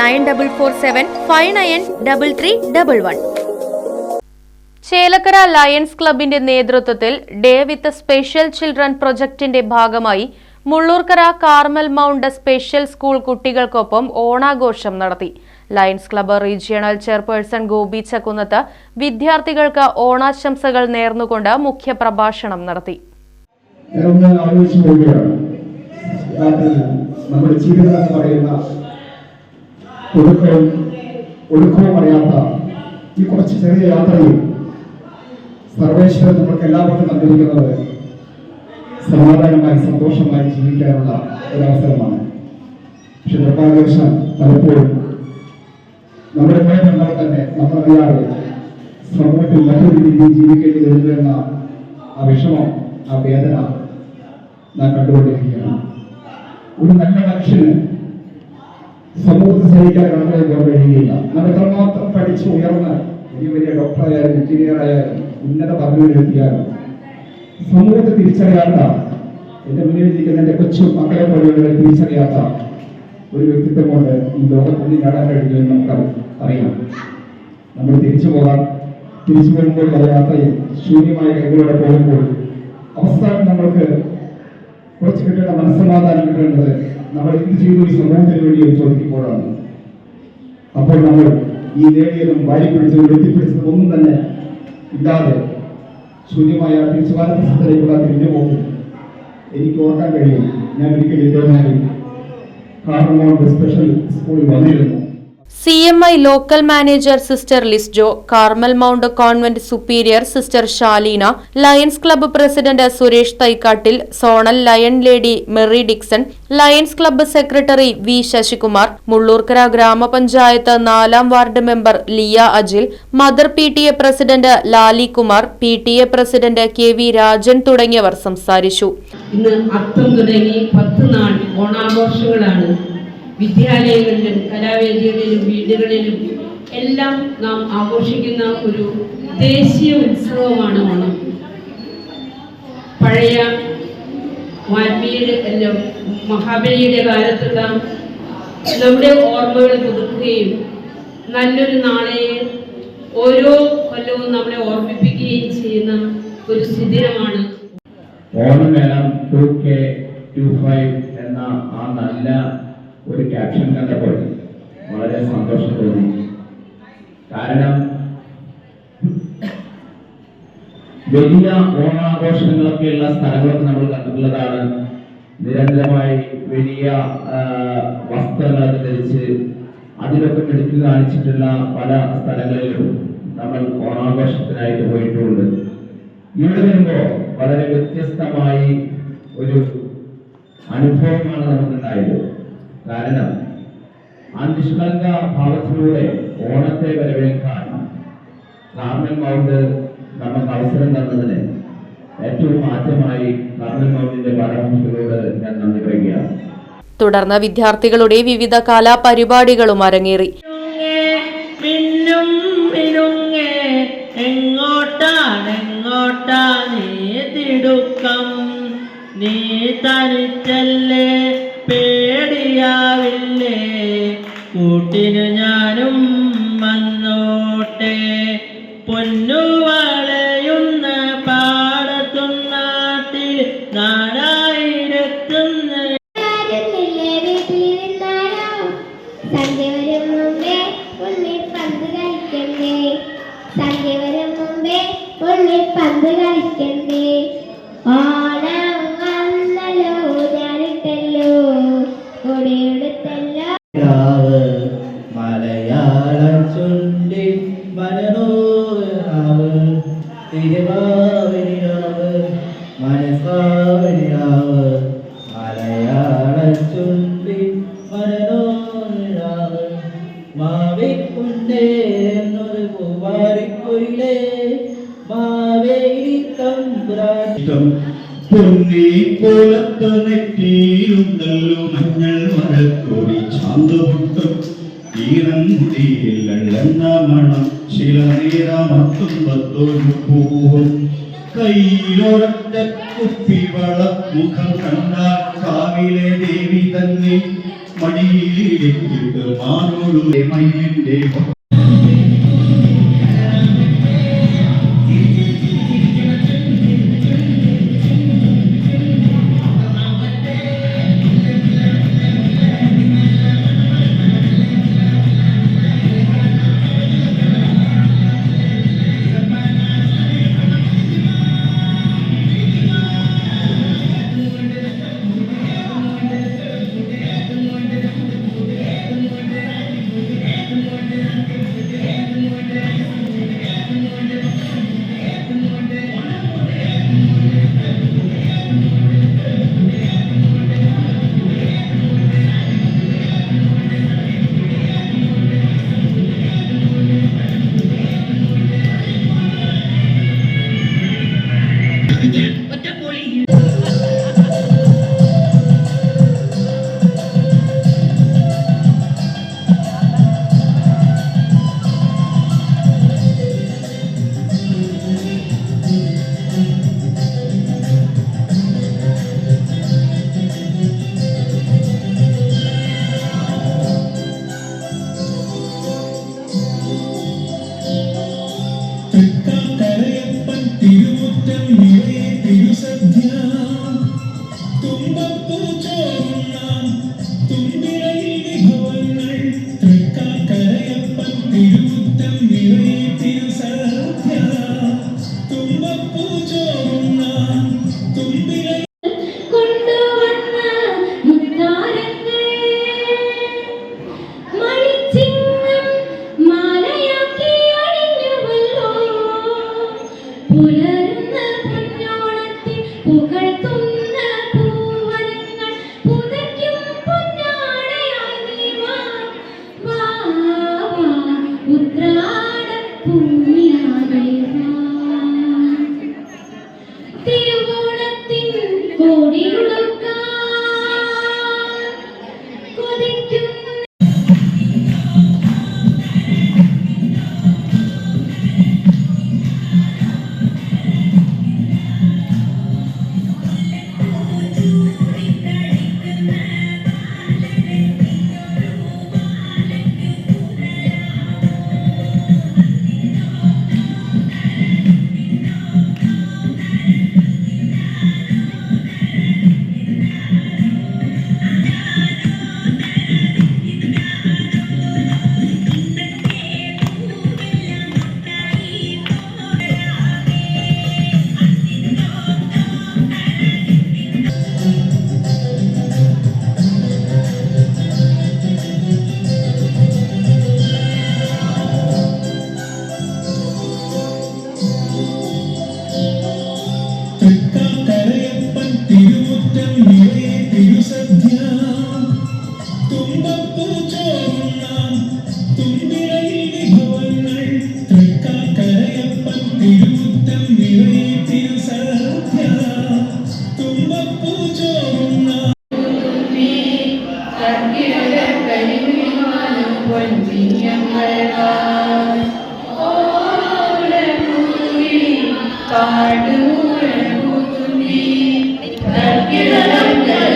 nine double four seven five nine double three double one. Chelakkara Lions ക്ലബിന്റെ നേതൃത്വത്തിൽ day with special children പ്രൊജക്ടിന്റെ ഭാഗമായി Mullurkara Carmel Mount special school കുട്ടികൾക്കൊപ്പം ഓണാഘോഷം നടത്തി. Lions club regional chairperson Gopi Chakkunnath വിദ്യാർത്ഥികൾക്ക് ഓണാശംസകൾ നേർന്നുകൊണ്ട് മുഖ്യപ്രഭാഷണം നടത്തി. നമ്മുടെ ജീവിതം എന്ന് പറയുന്ന ഒടുക്കവും ഒടുക്കവും അറിയാത്ത ഈ കുറച്ച് ചെറിയ യാത്രയിൽ സർവേശ്വരൻ നമുക്ക് എല്ലാവർക്കും നൽകിയിരിക്കുന്നത് സമാധാനമായി സന്തോഷമായി ജീവിക്കാനുള്ള ഒരവസരമാണ്. പക്ഷെ നിർഭാഗ്യവശാൽ പലപ്പോഴും നമ്മുടെ ഭയങ്ങൾ തന്നെ നമ്മളറിയാതെ സമൂഹത്തിൽ മറ്റൊരു രീതിയിൽ ജീവിക്കേണ്ടി വരുന്നു എന്ന ആ വിഷമം ആ വേദന നാം കണ്ടുകൊണ്ടിരിക്കുകയാണ്. ഒരു നല്ല മനുഷ്യന് സമൂഹത്തെ സഹിക്കാൻ കടന്നു കഴിയുകയില്ല നാം എത്രമാത്രം പഠിച്ച് ഉയർന്ന് വലിയ വലിയ ഡോക്ടറായാലും എഞ്ചിനീയർ ആയാലും ഉന്നത പദവിയിലെത്തിയാലും സമൂഹത്തെ തിരിച്ചറിയാത്ത എന്റെ മുന്നിൽ ഇരിക്കുന്ന എന്റെ കൊച്ചു മക്കളെ പോലെയുള്ള തിരിച്ചറിയാത്ത ഒരു വ്യക്തിത്വം കൊണ്ട് ഈ ലോകത്തിൽ നേടാൻ കഴിയുമെന്ന് നമുക്ക് അറിയാം നമ്മൾ തിരിച്ചു പോകാൻ തിരിച്ചു വരുമ്പോൾ യാത്രയിൽ ശൂന്യമായ കൈകളോടെ പോകുമ്പോൾ അവസാനം നമ്മൾക്ക് കുറച്ച് കിട്ടേണ്ട മനസ്സമാധാനം കിട്ടേണ്ടത് നമ്മൾ എന്ത് ചെയ്തു ഈ സമൂഹത്തിന് വേണ്ടി ചോദിക്കുമ്പോഴാണ്. അപ്പോൾ നമ്മൾ ഈ നേടിയതും വാരി പിടിച്ചതും എത്തിപ്പിടിച്ചതും ഒന്നും തന്നെ ഇല്ലാതെ ശൂന്യമായ തിരിച്ചുവാനത്തിലേക്കുള്ള തിരിഞ്ഞു പോകും എനിക്ക് ഓർക്കാൻ കഴിയും. ഞാൻ ഒരിക്കലും ഇദ്ദേഹമായി കാർമോണ്ട് സ്പെഷ്യൽ സ്കൂളിൽ വന്നിരുന്നു. C M I local manager sister Lisjo Carmel Mount convent superior sister Shaleena Lions club president Suresh Thaikkattil zonal lion lady Mary Dixon Lions club secretary V Sasikumar Mullurkara ഗ്രാമപഞ്ചായത്ത് നാലാം ward member Liya Ajil mother P T A president Lali Kumar P T A president K V Rajan തുടങ്ങിയവർ സംസാരിച്ചു. ഇന്ന് തുടങ്ങി നാൾ ഓണാഘോഷങ്ങളാണ് വിദ്യാലയങ്ങളിലും കലാവേദികളിലും വീടുകളിലും എല്ലാം നാം ആഘോഷിക്കുന്ന ഒരു ദേശീയ ഉത്സവമാണ് ഓണം. പഴയ വാൽമീകിയുടെ മഹാബലിയുടെ കാലത്തുള്ള നമ്മുടെ ഓർമ്മകൾ പുതുക്കുകയും നല്ലൊരു നാളെ ഓരോ കൊല്ലവും നമ്മളെ ഓർമ്മിപ്പിക്കുകയും ചെയ്യുന്ന ഒരു സ്ഥിതിരമാണ് Onamelam two K two five എന്ന ആ നല്ല ഒരു ക്യാപ്ഷൻ കണ്ടപ്പോൾ വളരെ സന്തോഷം തോന്നി കാരണം വലിയ ഓണാഘോഷങ്ങളൊക്കെയുള്ള സ്ഥലങ്ങളൊക്കെ നമ്മൾ കണ്ടിട്ടുള്ളതാണ്. നിരന്തരമായി വലിയ വസ്ത്രങ്ങളൊക്കെ ധരിച്ച് അതിലൊക്കെ എടുത്തു കാണിച്ചിട്ടുള്ള പല സ്ഥലങ്ങളിലും നമ്മൾ ഓണാഘോഷത്തിനായിട്ട് പോയിട്ടുണ്ട്. ഇവിടെ വരുമ്പോൾ വളരെ വ്യത്യസ്തമായി ഒരു അനുഭവമാണ് നമുക്കുണ്ടായത്. കാരണം ആ നിഷ്കളങ്ക ഭാവത്തിലൂടെ ഓണത്തെ വരവേൽക്കാൻ കാർമൽ മൗണ്ട് നമുക്ക് അവസരം തന്നതിന് ഏറ്റവും ആദ്യമായി കാർമൽ മൗണ്ടിന്റെ ഞാൻ നന്ദി പറയുകയാണ്. തുടർന്ന് വിദ്യാർത്ഥികളുടെ വിവിധ കലാപരിപാടികളും അരങ്ങേറി. എങ്ങോട്ടാണെങ്ങോട്ടാ നീ തിടുക്കം നീ തനിച്ചല്ലേ കൂട്ടിന് ഞാനും വന്നോട്ടെ. പൊന്നു വളയുന്ന പാടത്തും നാട്ടിൽ നാടായിരത്തുന്ന മുമ്പേ മുമ്പേ പന്ത് കളിക്കണ്ടേ. ഓണം പൂവും. കയ്യിലൊരൊറ്റ കുപ്പിവള മുഖം കണ്ടാൽ കാവിലെ ദേവി തന്നെ മടിയിലേക്ക് മാറോളൂ മയിലിന്റെ Bukan. കാടുമുഴ മുതുമി ധന്യതരം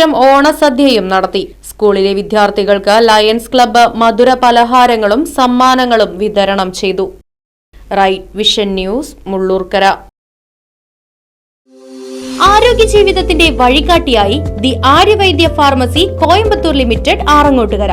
ശേഷം ഓണസദ്യയും നടത്തി. സ്കൂളിലെ വിദ്യാർത്ഥികൾക്ക് ലയൺസ് ക്ലബ്ബ് മധുര പലഹാരങ്ങളും സമ്മാനങ്ങളും വിതരണം ചെയ്തു. Right vision news Mullurkara. ആരോഗ്യ ജീവിതത്തിന്റെ വഴികാട്ടിയായി the Aryavaidya pharmacy Coimbatore limited Arangottukara.